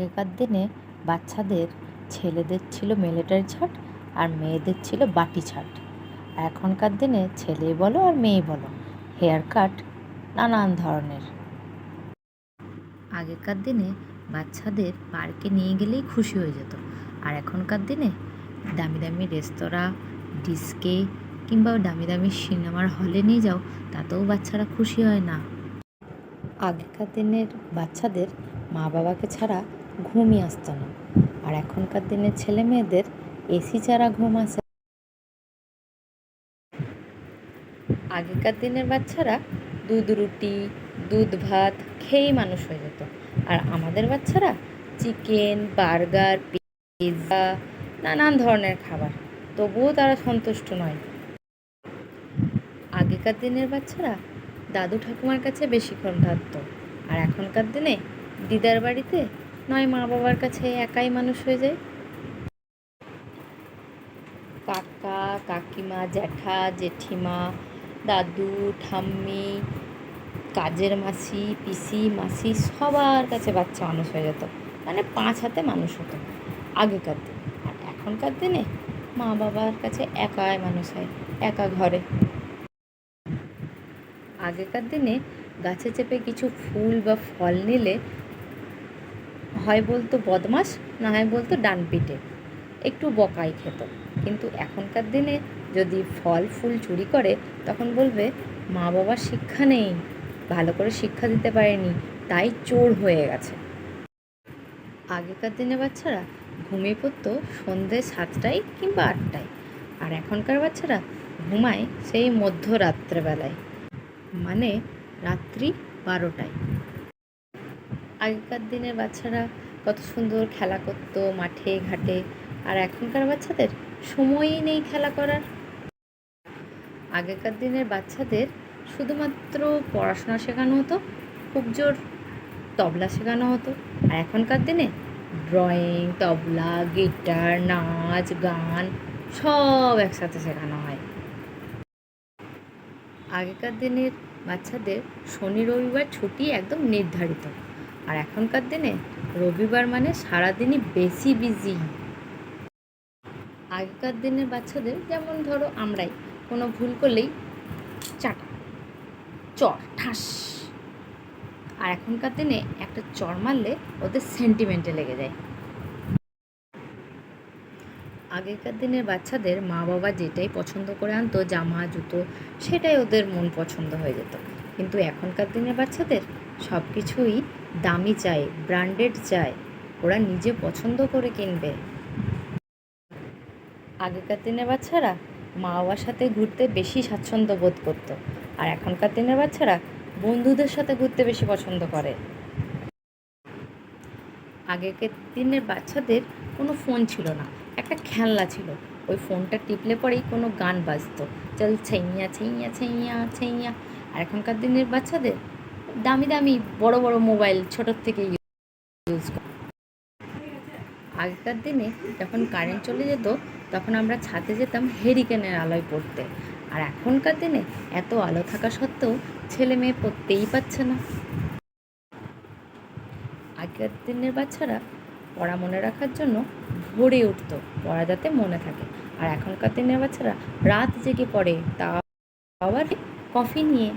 আগেকার দিনে বাচ্চাদের ছেলেদের ছিল মিলিটারি ছাট আর মেয়েদের ছিল বাটি ছাট। এখনকার দিনে ছেলে বলো আর মেয়ে বলো হেয়ার কাট নানান ধরনের। আগেকার দিনে বাচ্চাদের পার্কে নিয়ে গেলেই খুশি হয়ে যেত। আর এখনকার দিনে দামি দামি রেস্তোরাঁ ডিস্কে কিংবা দামি দামি সিনেমার হলে নিয়ে যাও, তাতেও বাচ্চারা খুশি হয় না। আগেকার দিনের বাচ্চাদের মা বাবাকে ছাড়া ঘুমই আসতো না। আর এখনকার দিনের ছেলে মেয়েদের এসি ছাড়া ঘুম আসে আগেকার দিনের বাচ্চারা দুধ রুটি, দুধ ভাত খেয়েই মানুষ হয়ে যেত। আর আমাদের বাচ্চারা চিকেন, বার্গার পিৎজা নানান ধরনের খাবার। তবুও তারা সন্তুষ্ট নয়। আগেকার দিনের বাচ্চারা দাদু ঠাকুমার কাছে বেশিক্ষণ থাকতো আর এখনকার দিনে দিদার বাড়িতে? নয়, মা বাবার কাছে একাই মানুষ হয়ে যায়? কাকা, কাকিমা, জ্যাঠা, জেঠিমা, দাদু, ঠাম্মি, কাজের মাসি, পিসি, মাসি সবার কাছে বাচ্চা মানুষ হয়ে যেত। মানে পাঁচ হাতে মানুষ হতো আগেকার দিনে। আর এখনকার দিনে মা বাবার কাছে একাই মানুষ হয়, একা ঘরে। আগেকার দিনে গাছে চেপে কিছু ফুল বা ফল নিলে হয় বলতো বদমাস না হয় বলতো ডান পিটে একটু বকাই খেত। কিন্তু এখনকার দিনে যদি ফল ফুল চুরি করে, তখন বলবে, মা বাবার শিক্ষা নেই, ভালো করে শিক্ষা দিতে পারেনি, তাই চোর হয়ে গেছে। আগেকার দিনে বাচ্চারা ঘুমিয়ে পড়তো সন্ধে সাতটায় কিংবা আটটায়। আর এখনকার বাচ্চারা ঘুমায় সেই মধ্যরাত্রেবেলায়। মানে রাত্রি বারোটায়। আগেকার দিনের বাচ্চারা কত সুন্দর খেলা করতো মাঠে, ঘাটে। আর এখনকার বাচ্চাদের সময়ই নেই খেলা করার। আগেকার দিনের বাচ্চাদের শুধুমাত্র পড়াশোনা শেখানো হতো, খুব জোর তবলা শেখানো হতো। আর এখনকার দিনে ড্রয়িং, তবলা, গিটার, নাচ, গান সব একসাথে শেখানো হয়। আগেকার দিনের বাচ্চাদের শনি, রবিবার ছুটি একদম নির্ধারিত। আর এখনকার দিনে রবিবার মানে সারাদিনই বেশি বিজি আগেকার দিনের বাচ্চাদের যেমন ধরো আমরাই, কোনো ভুল করলেই চাটা চর ঠাস। আর এখনকার দিনে একটা চর মারলে ওদের সেন্টিমেন্টে লেগে যায়। আগেকার দিনের বাচ্চাদের মা বাবা যেটাই পছন্দ করে আনতো, জামা, জুতো, সেটাই ওদের মন পছন্দ হয়ে যেত। কিন্তু এখনকার দিনের বাচ্চাদের সব কিছুই দামি চাই, ব্র্যান্ডেড চাই। ওরা নিজে পছন্দ করে কিনবে। আগেকার দিনের বাচ্চারা মা বাবার সাথে ঘুরতে বেশি স্বাচ্ছন্দ্য বোধ করতো। আর এখনকার দিনের বাচ্চারা বন্ধুদের সাথে ঘুরতে বেশি পছন্দ করে। আগেকার দিনের বাচ্চাদের কোনো ফোন ছিল না, একটা খেলনা ছিল। ওই ফোনটা টিপলে পরেই কোনো গান বাজতো। চল ছেইয়া ছেইয়া ছেইয়া ছেইয়া। আর এখনকার দিনের বাচ্চাদের দামি দামি বড় বড় মোবাইল ছোটোর থেকে ইউজ করে। আগেকার দিনে যখন কারেন্ট চলে যেত, তখন আমরা ছাদে যেতাম হেরিকেনের আলোয় পড়তে। আর এখনকার দিনে এত আলো থাকা সত্ত্বেও ছেলে মেয়ে পড়তেই পাচ্ছে না। আগের দিনের বাচ্চারা পড়া মনে রাখার জন্য ভোরে উঠতো, পড়া যাতে মনে থাকে। আর এখনকার দিনের বাচ্চারা রাত জেগে পড়ে তা আবার কফি নিয়ে